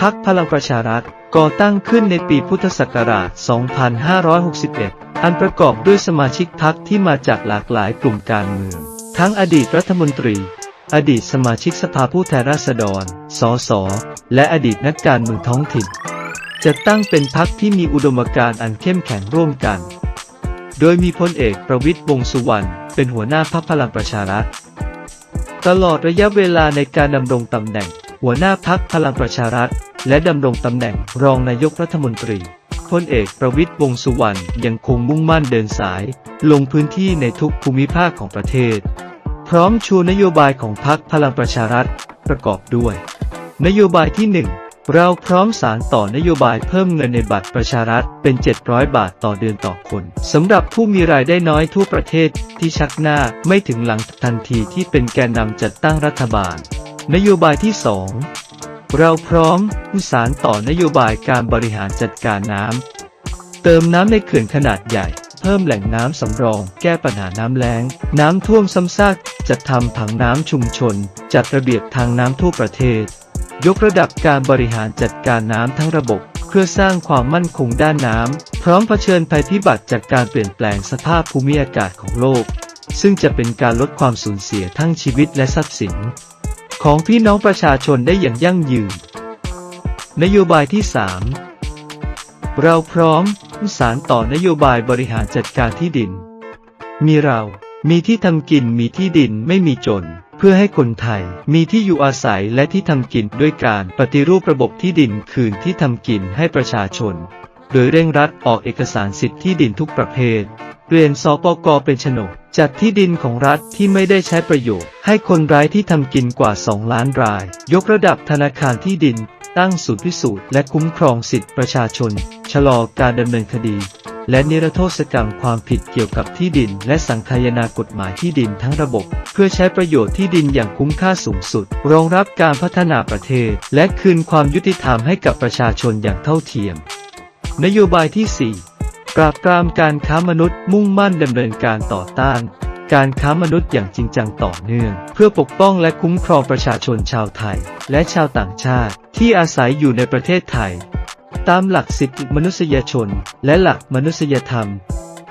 พรรคพลังประชารัฐก่อตั้งขึ้นในปีพุทธศักราช 2561 อันประกอบด้วยสมาชิกพรรคที่มาจากหลากหลายกลุ่มการเมือง ทั้งอดีตรัฐมนตรี อดีตสมาชิกสภาผู้แทนราษฎร สส และอดีตนักการเมืองท้องถิ่น จะตั้งเป็นพรรคที่มีอุดมการณ์อันเข้มแข็งร่วมกัน โดยมีพลเอกประวิตรวงสุวรรณเป็นหัวหน้าพรรคพลังประชารัฐ ตลอดระยะเวลาในการดำรงตำแหน่งหัวหน้าพักพลังประชารัฐ และดำรงตำแหน่งรองนายกรัฐมนตรีพลเอกประวิตรวงสุวรรณยังคงมุ่งมั่นเดินสาย ลงพื้นที่ในทุกภูมิภาคของประเทศ พร้อมชูนโยบายของพรรคพลังประชารัฐ ประกอบด้วย นโยบายที่ 1 เราพร้อมสารต่อนโยบายเพิ่มเงินในบัตรประชารัฐเป็น 700 บาทต่อเดือนต่อคนสำหรับผู้มีรายได้น้อยทั่วประเทศที่ชักหน้าไม่ถึงหลังทันทีที่เป็นแกนนำจัดตั้งรัฐบาล นโยบายที่ 2 เราพร้อมผู้สารต่อนโยบายการบริหารจัดการน้ำ เติมน้ำในเขื่อนขนาดใหญ่ เพิ่มแหล่งน้ำสำรอง แก้ปัญหาน้ำแล้ง น้ำท่วมซ้ำซากจัดทำผังน้ำชุมชน จัดระเบียบทางน้ำทั่วประเทศ ยกระดับการบริหารจัดการน้ำทั้งระบบ เพื่อสร้างความมั่นคงด้านน้ำ พร้อมเผชิญภัยพิบัติจากการเปลี่ยนแปลงสภาพภูมิอากาศของโลก ซึ่งจะเป็นการลดความสูญเสียทั้งชีวิตและทรัพย์สิน ของพี่น้องประชาชนได้อย่างยั่งยืน นโยบายที่ 3 เราพร้อมสารต่อนโยบายบริหารจัดการที่ดิน มีเรา มีที่ทำกิน มีที่ดิน ไม่มีจน เพื่อให้คนไทย มีที่อยู่อาศัยและที่ทำกินด้วยการปฏิรูประบบที่ดินคืนที่ทำกินให้ประชาชน โดยเร่งรัดออกเอกสารสิทธิที่ดินทุกประเภทเปลี่ยนสปกเป็นโฉนดจัดที่ดินของรัฐที่ไม่ได้ใช้ประโยชน์ ให้คนร้ายที่ทำกินกว่า 2 ล้านราย ยกระดับธนาคารที่ดิน ตั้งศูนย์พิสูจน์และคุ้มครองสิทธิประชาชน ชะลอการดำเนินคดี และนิรโทษกรรมความผิดเกี่ยวกับที่ดิน และสังคายนากฎหมายที่ดินทั้งระบบ เพื่อใช้ประโยชน์ที่ดินอย่างคุ้มค่าสูงสุด รองรับการพัฒนาประเทศ และคืนความยุติธรรมให้กับประชาชนอย่างเท่าเทียม นโยบายที่ 4 ปราบปรามการค้ามนุษย์มุ่งมั่นดำเนินการต่อต้าน การค้ามนุษย์อย่างจริงจังต่อเนื่อง เพื่อปกป้องและคุ้มครองประชาชนชาวไทย และชาวต่างชาติที่อาศัยอยู่ในประเทศไทย ตามหลักสิทธิมนุษยชน และหลักมนุษยธรรม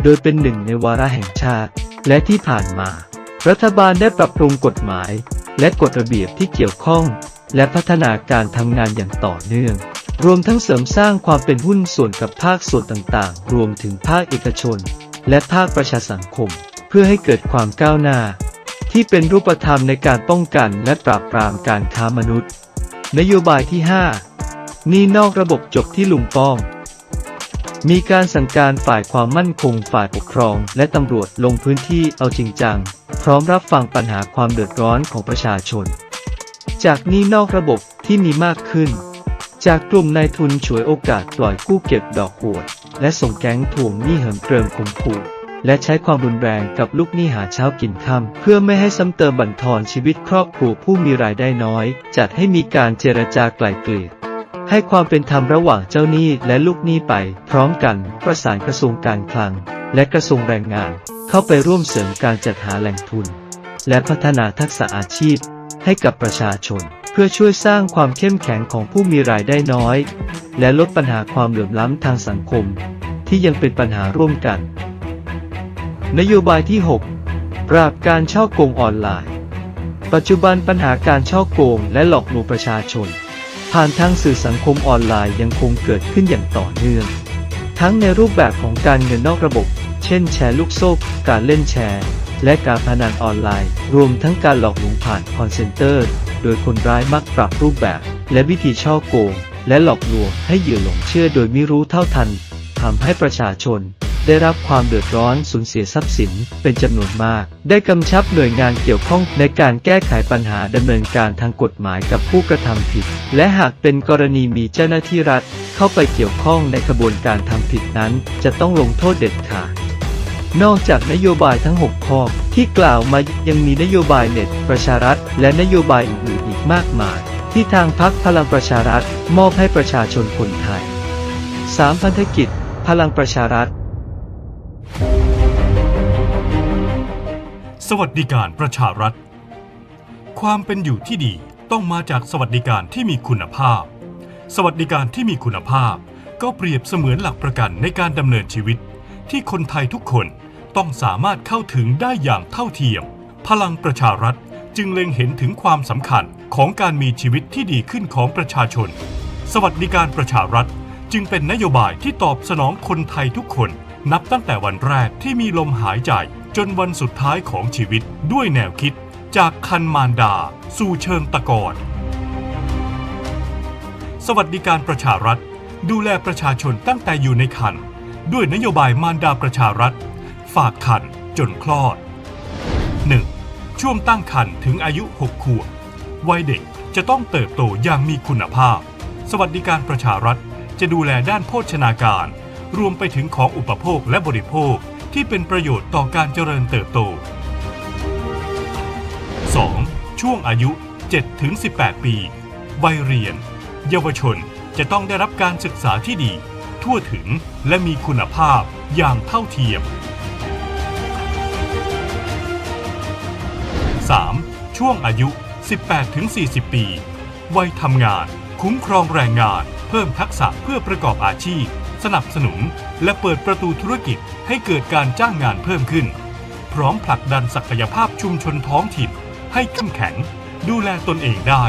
โดยเป็นหนึ่งในวาระแห่งชาติ และที่ผ่านมา รัฐบาลได้ปรับปรุงกฎหมาย และกฎระเบียบที่เกี่ยวข้อง และพัฒนาการทำงานอย่างต่อเนื่อง รวมทั้งเสริมสร้างความเป็นหุ้นส่วนกับภาคส่วนต่างๆ รวมถึงภาคเอกชน และภาคประชาสังคม เพื่อให้เกิดความก้าวหน้า ที่เป็นรูปธรรมในการป้องกันและปราบปรามการค้ามนุษย์ นโยบายที่ 5 นี่นอกระบบจบที่ลุงป้อม มีการสั่งการฝ่ายความมั่นคงฝ่ายปกครอง และตำรวจลงพื้นที่เอาจริงจัง พร้อมรับฟังปัญหาความเดือดร้อนของประชาชน จากนี้นอกระบบที่มีมากขึ้น จากกลุ่มนายทุนฉวยโอกาสปล่อยกู้เก็บดอกโหดและส่งแก๊งทวงหนี้เหิมเกริมข่มขู่และใช้ความรุนแรงกับลูกหนี้หาเช้ากินค่ำเพื่อไม่ให้ซ้ำเติมบั่นทอนชีวิตครอบครัวผู้มีรายได้น้อย จัดให้มีการเจรจาไกล่เกลี่ยให้ความเป็นธรรมระหว่างเจ้าหนี้และลูกหนี้ไป พร้อมกันประสานกระทรวงการคลัง และกระทรวงแรงงาน เข้าไปร่วมเสริมการจัดหาแหล่งทุน และพัฒนาทักษะอาชีพให้กับประชาชน พื่อช่วยสร้างความเข้มแข็งของผู้มีรายได้น้อย และลดปัญหาความเหลื่อมล้ำทางสังคม ที่ยังเป็นปัญหาร่วมกัน นโยบายที่ 6 ปราบการช่อโกงออนไลน์ ปัจจุบันปัญหาการช่อโกงและหลอกลวงประชาชน ผ่านทางสื่อสังคมออนไลน์ยังคงเกิดขึ้นอย่างต่อเนื่อง ทั้งในรูปแบบของการเงินนอกระบบ เช่น แชร์ลูกโซ่การเล่นแชร์ และการพนันออนไลน์ รวมทั้งการหลอกลวงผ่านคอนเซนเตอร์ โดยคนร้ายมักปรับรูปแบบ และวิธีช่อโกง และหลอกลวงให้เหยื่อหลงเชื่อโดยไม่รู้เท่าทันทำให้ประชาชนได้รับความเดือดร้อนสูญเสียทรัพย์สินเป็นจำนวนมาก ได้กำชับหน่วยงานเกี่ยวข้องในการแก้ไขปัญหาดำเนินการทางกฎหมายกับผู้กระทำผิด และหากเป็นกรณีมีเจ้าหน้าที่รัฐ เข้าไปเกี่ยวข้องในกระบวนการทำผิดนั้น จะต้องลงโทษเด็ดขาด นอกจากนโยบายทั้ง 6 ข้อที่กล่าวมายังมีนโยบายเน็ตประชารัฐ และนโยบายอื่นๆอีกมากมาย ที่ทางพักพลังประชารัฐ มอบให้ประชาชนคนไทย 3. พันธกิจ พลังประชารัฐ สวัสดิการประชารัฐ ความเป็นอยู่ที่ดีต้องมาจากสวัสดิการที่มีคุณภาพ สวัสดิการที่มีคุณภาพ ก็เปรียบเสมือนหลักประกันในการดำเนินชีวิต ที่คนไทยทุกคนต้องสามารถเข้าถึงได้อย่างเท่าเทียม พลังประชารัฐจึงเล็งเห็นถึงความสำคัญของการมีชีวิตที่ดีขึ้นของประชาชน สวัสดิการประชารัฐจึงเป็นนโยบายที่ตอบสนองคนไทยทุกคน นับตั้งแต่วันแรกที่มีลมหายใจจนวันสุดท้ายของชีวิตด้วยแนวคิด จากคันมารดา สู่เชิงตะกอนสวัสดิการประชารัฐ ดูแลประชาชนตั้งแต่อยู่ในคัน ด้วยนโยบายมารดาประชารัฐ ฝากคันจนคลอด 1. ช่วงตั้งครรภ์ถึงอายุ 6 ขวบ วัยเด็กจะต้องเติบโตอย่างมีคุณภาพ สวัสดิการประชารัฐจะดูแลด้านโภชนาการ รวมไปถึงของอุปโภคและบริโภคที่เป็นประโยชน์ต่อการเจริญเติบโต 2. ช่วงอายุ 7-18 ปี วัยเรียน เยาวชนจะต้องได้รับการศึกษาที่ดี ทั่วถึง และมีคุณภาพอย่างเท่าเทียม 3. ช่วงอายุ 18-40 ปี วัยทำงาน คุ้มครองแรงงาน เพิ่มทักษะเพื่อประกอบอาชีพ สนับสนุน และเปิดประตูธุรกิจให้เกิดการจ้างงานเพิ่มขึ้น พร้อมผลักดันศักยภาพชุมชนท้องถิ่น ให้เข้มแข็ง ดูแลตนเองได้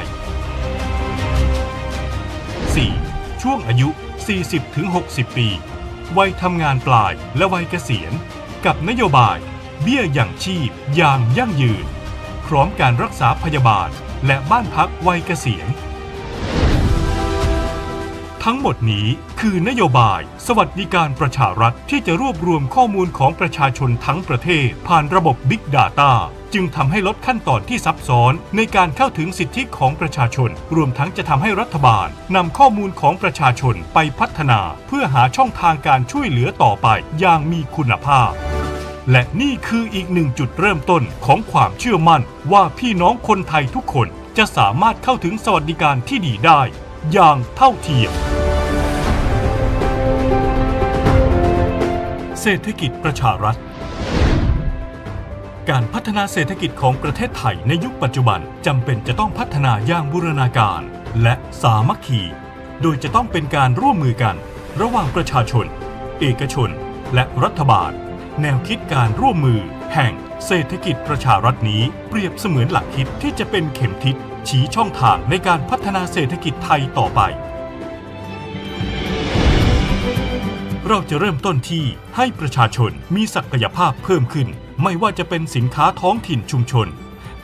4. ช่วงอายุ 40-60 ปี วัยทำงานปลายและวัยเกษียณ กับนโยบาย เบี้ยอย่างชีพอย่างยั่งยืน พร้อมการรักษาพยาบาลและบ้านพักวัยเกษียณ ทั้งหมดนี้คือนโยบาย สวัสดิการประชารัฐที่จะรวบรวมข้อมูลของประชาชนทั้งประเทศ ผ่านระบบ Big Data จึงทำให้ลดขั้นตอนที่ซับซ้อนในการเข้าถึงสิทธิของประชาชน รวมทั้งจะทำให้รัฐบาลนำข้อมูลของประชาชนไปพัฒนา เพื่อหาช่องทางการช่วยเหลือต่อไปอย่างมีคุณภาพ และนี่คืออีกหนึ่งจุดเริ่มต้นของความเชื่อมั่นว่าพี่น้องคนไทยทุกคนจะสามารถเข้าถึงสวัสดิการที่ดีได้ อย่างเท่าเทียม เศรษฐกิจประชารัฐ การพัฒนาเศรษฐกิจของประเทศไทยในยุคปัจจุบันจำเป็นจะต้องพัฒนาอย่างบูรณาการ และสามัคคี โดยจะต้องเป็นการร่วมมือกัน ระหว่างประชาชน เอกชน และรัฐบาล แนวคิดการร่วมมือแห่งเศรษฐกิจประชารัฐนี้เปรียบเสมือนหลักคิดที่จะเป็นเข็มทิศ ชี้ช่องทางในการพัฒนาเศรษฐกิจไทยต่อไป เราจะเริ่มต้นที่ให้ประชาชนมีศักยภาพเพิ่มขึ้น ไม่ว่าจะเป็นสินค้าท้องถิ่นชุมชน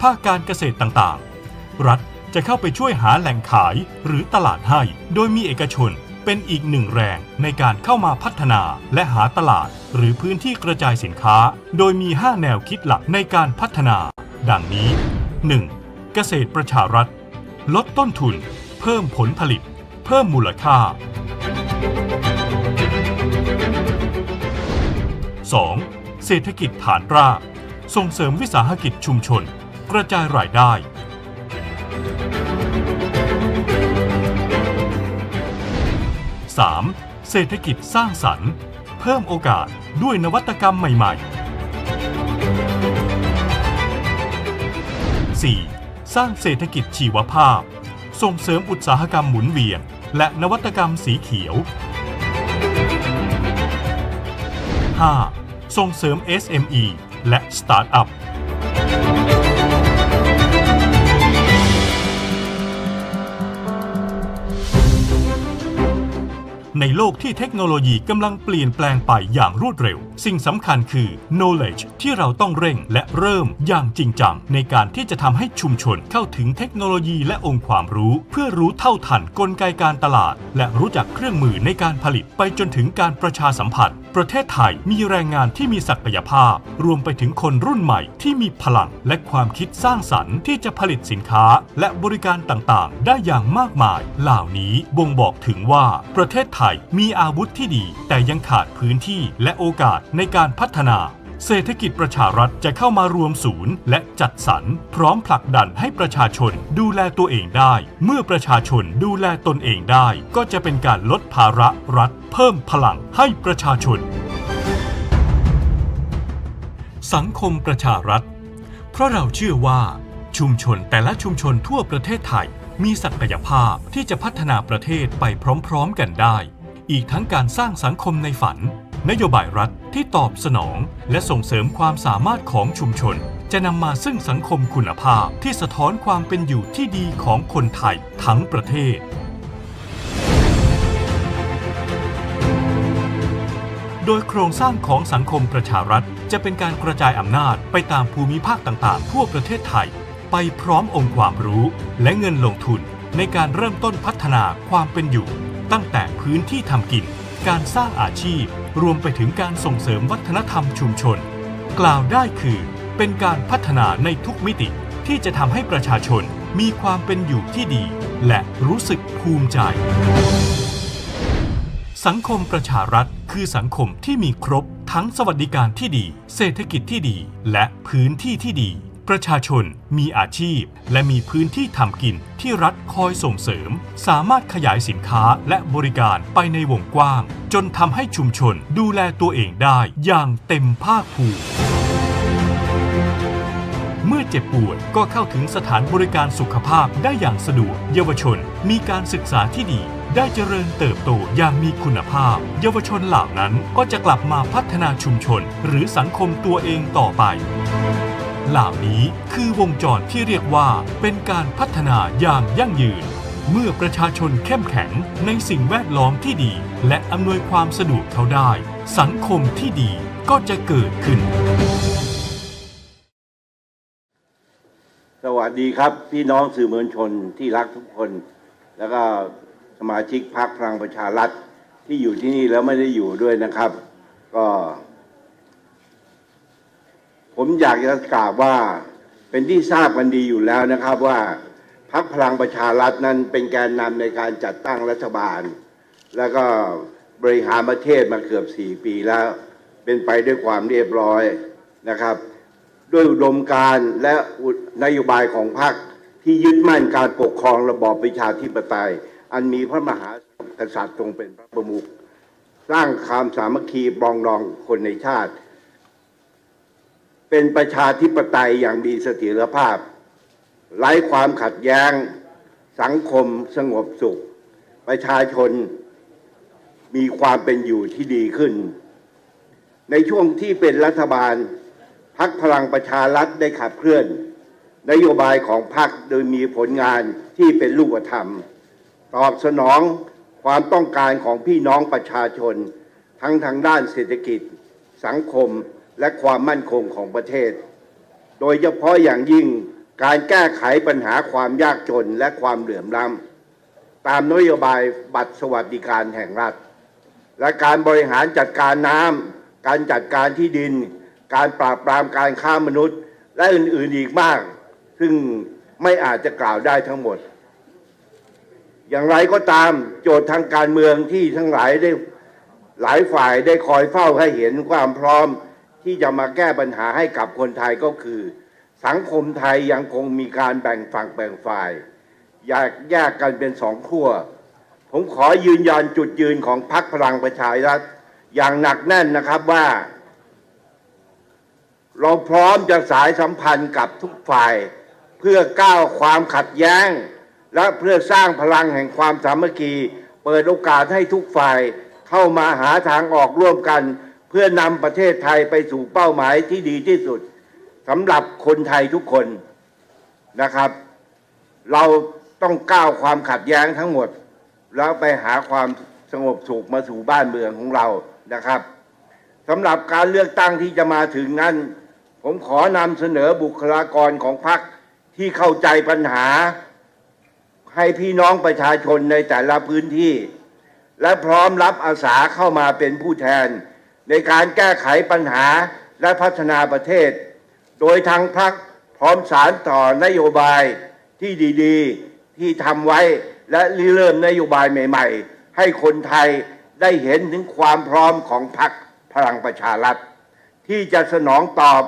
ภาคการเกษตรต่างๆ รัฐจะเข้าไปช่วยหาแหล่งขายหรือตลาดให้ โดยมีเอกชนเป็นอีกหนึ่งแรงในการเข้ามาพัฒนาและหาตลาด หรือพื้นที่กระจายสินค้า โดยมี 5 แนวคิดหลักในการพัฒนา ดังนี้ 1. เกษตรประชารัฐ ลดต้นทุน เพิ่มผลผลิต เพิ่มมูลค่า 2. เศรษฐกิจฐานราก ส่งเสริมวิสาหกิจชุมชน กระจายรายได้ 3. เศรษฐกิจสร้างสรรค์ เพิ่มโอกาสด้วยนวัตกรรมใหม่ ๆ 4. สร้างเศรษฐกิจชีวภาพ ส่งเสริมอุตสาหกรรมหมุนเวียน และนวัตกรรมสีเขียว 5. ส่งเสริม SME และสตาร์ทอัพ ในโลกที่เทคโนโลยีกำลังเปลี่ยนแปลงไปอย่างรวดเร็ว สิ่งสำคัญคือ knowledge ที่เราต้องเร่งและเริ่มอย่างจริงจัง ในการที่จะทำให้ชุมชนเข้าถึงเทคโนโลยีและองค์ความรู้ เพื่อรู้เท่าทันกลไกการตลาด และรู้จักเครื่องมือในการผลิตไปจนถึงการประชาสัมพันธ์ ประเทศไทยมีแรงงานที่มีศักยภาพ รวมไปถึงคนรุ่นใหม่ที่มีพลังและความคิดสร้างสรรค์ที่จะผลิตสินค้า และบริการต่างๆ ได้อย่างมากมาย เหล่านี้บ่งบอกถึงว่าประเทศไทยมีอาวุธที่ดี แต่ยังขาดพื้นที่และโอกาสในการพัฒนา เศรษฐกิจประชารัฐจะเข้ามารวมศูนย์ และจัดสรรพร้อมผลักดันให้ประชาชนดูแลตัวเองได้ เมื่อประชาชนดูแลตนเองได้ ก็จะเป็นการลดภาระรัฐ เพิ่มพลังให้ประชาชน สังคมประชารัฐ เพราะเราเชื่อว่า ชุมชนแต่ละชุมชนทั่วประเทศไทย มีศักยภาพที่จะพัฒนาประเทศไปพร้อม ๆ กันได้ อีกทั้งการสร้างสังคมในฝัน นโยบายรัฐที่ตอบสนอง และส่งเสริมความสามารถของชุมชน จะนำมาซึ่งสังคมคุณภาพที่สะท้อนความเป็นอยู่ที่ดีของคนไทยทั้งประเทศ โดยโครงสร้างของสังคมประชารัฐ จะเป็นการกระจายอำนาจไปตามภูมิภาคต่างๆ ทั่วประเทศไทย ไปพร้อมองค์ความรู้และเงินลงทุน ในการเริ่มต้นพัฒนาความเป็นอยู่ ตั้งแต่พื้นที่ทำกิน การสร้างอาชีพ รวมไปถึงการส่งเสริมวัฒนธรรมชุมชน กล่าวได้คือเป็นการพัฒนาในทุกมิติที่จะทำให้ประชาชนมีความเป็นอยู่ที่ดี และรู้สึกภูมิใจ สังคมประชารัฐคือสังคมที่มีครบทั้งสวัสดิการที่ดี เศรษฐกิจที่ดี และพื้นที่ที่ดี ประชาชนมีอาชีพ และมีพื้นที่ทำกินที่รัฐคอยส่งเสริม สามารถขยายสินค้าและบริการไปในวงกว้าง จนทำให้ชุมชนดูแลตัวเองได้อย่างเต็มภาคภูมิเมื่อเจ็บป่วยก็เข้าถึงสถานบริการสุขภาพได้อย่างสะดวก เยาวชนมีการศึกษาที่ดี ได้เจริญเติบโตอย่างมีคุณภาพ เยาวชนเหล่านั้นก็จะกลับมาพัฒนาชุมชน หรือสังคมตัวเองต่อไป เหล่านี้คือวงจรที่เรียกว่าเป็นการพัฒนาอย่างยั่งยืน เมื่อประชาชนเข้มแข็งในสิ่งแวดล้อมที่ดี และอำนวยความสะดวกเขาได้ สังคมที่ดีก็จะเกิดขึ้น สวัสดีครับ พี่น้องสื่อมวลชนที่รักทุกคน แล้วก็สมาชิกพรรคพลังประชารัฐที่อยู่ที่นี่แล้วไม่ได้อยู่ด้วยนะครับ ก็ ผมอยากจะกล่าวว่าเป็นที่ทราบกันดีอยู่แล้วนะครับว่าพรรคพลังประชารัฐนั้นเป็นแกนนำในการจัดตั้งรัฐบาล แล้วก็บริหารประเทศมาเกือบสี่ปีแล้ว เป็นไปด้วยความเรียบร้อยนะครับ ด้วยอุดมการณ์และนโยบายของพรรคที่ยึดมั่นการปกครองระบอบประชาธิปไตย อันมีพระมหากษัตริย์ทรงเป็นพระประมุขสร้างความสามัคคีปรองดองคนในชาติ เป็นประชาธิปไตยอย่างมีเสถียรภาพไร้ความขัดแย้ง สังคมสงบสุข ประชาชนมีความเป็นอยู่ที่ดีขึ้น ในช่วงที่เป็นรัฐบาลพักพลังประชารัฐได้ขับเคลื่อน นโยบายของพรรคโดยมีผลงานที่เป็นรูปธรรม ตอบสนองความต้องการของพี่น้องประชาชน ทั้งทางด้านเศรษฐกิจ สังคม และความมั่นคงของประเทศ โดยเฉพาะอย่างยิ่งการแก้ไขปัญหาความยากจนและความเหลื่อมล้ำตามนโยบายบัตรสวัสดิการแห่งรัฐ และการบริหารจัดการน้ำการจัดการที่ดิน การปราบปรามการค้ามนุษย์ และอื่นๆอีกมาก ซึ่งไม่อาจจะกล่าวได้ทั้งหมด อย่างไรก็ตามโจทย์ทางการเมืองที่ทั้งหลายได้หลายฝ่ายได้คอยเฝ้าให้เห็นความพร้อม ที่จะมาแก้ปัญหาให้กับคนไทยก็คือ สังคมไทยยังคงมีการแบ่งฝั่งแบ่งฝ่ายแยกแยกกันเป็นสองขั้วผมขอยืนยันจุดยืนของพรรคพลังประชารัฐอย่างหนักแน่นนะครับว่า เราพร้อมจะสายสัมพันธ์กับทุกฝ่าย เพื่อก้าวความขัดแย้ง และเพื่อสร้างพลังแห่งความสามัคคี เปิดโอกาสให้ทุกฝ่ายเข้ามาหาทางออกร่วมกัน เพื่อนำประเทศไทยไปสู่เป้าหมายที่ดีที่สุดสำหรับคนไทยทุกคนนะครับ เราต้องก้าวความขัดแย้งทั้งหมด แล้วไปหาความสงบสุขมาสู่บ้านเมืองของเรานะครับสำหรับการเลือกตั้งที่จะมาถึงนั้น ผมขอนำเสนอบุคลากรของพรรคที่เข้าใจปัญหา ให้พี่น้องประชาชนในแต่ละพื้นที่ และพร้อมรับอาสาเข้ามาเป็นผู้แทน ในการแก้ไขปัญหาและพัฒนาประเทศ โดยทางพรรคพร้อมสารต่อนโยบายที่ดีๆ ที่ทำไว้และริเริ่มนโยบายใหม่ ๆ ให้คนไทยได้เห็นถึงความพร้อมของพรรคพลังประชารัฐ ที่จะสนองตอบ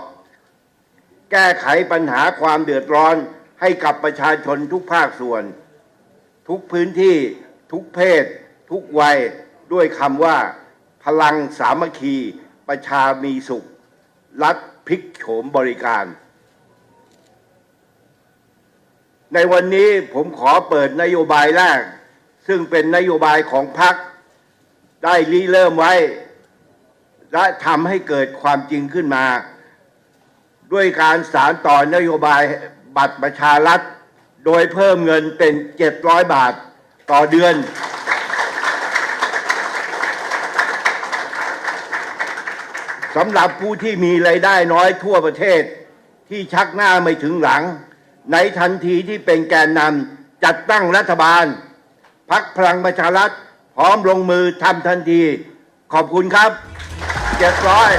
แก้ไขปัญหาความเดือดร้อนให้กับประชาชนทุกภาคส่วน ทุกพื้นที่ทุกเพศ ทุกวัยด้วยคำว่า ลังสามัคคี ประชามีสุข รัฐพลิกโฉมบริการ ในวันนี้ผมขอเปิดนโยบายแรก ซึ่งเป็นนโยบายของพรรคได้ริเริ่มไว้ และทำให้เกิดความจริงขึ้นมา ด้วยการสารต่อนโยบายบัตรประชารัฐ โดยเพิ่มเงินเป็น 700 บาทต่อเดือน สำหรับผู้ที่มีรายได้น้อยทั่วประเทศ ที่ชักหน้าไม่ถึงหลัง ในทันทีที่เป็นแกนนำจัดตั้งรัฐบาลพักพลังประชารัฐพร้อมลงมือทำทันที ขอบคุณครับเจ็ดร้อย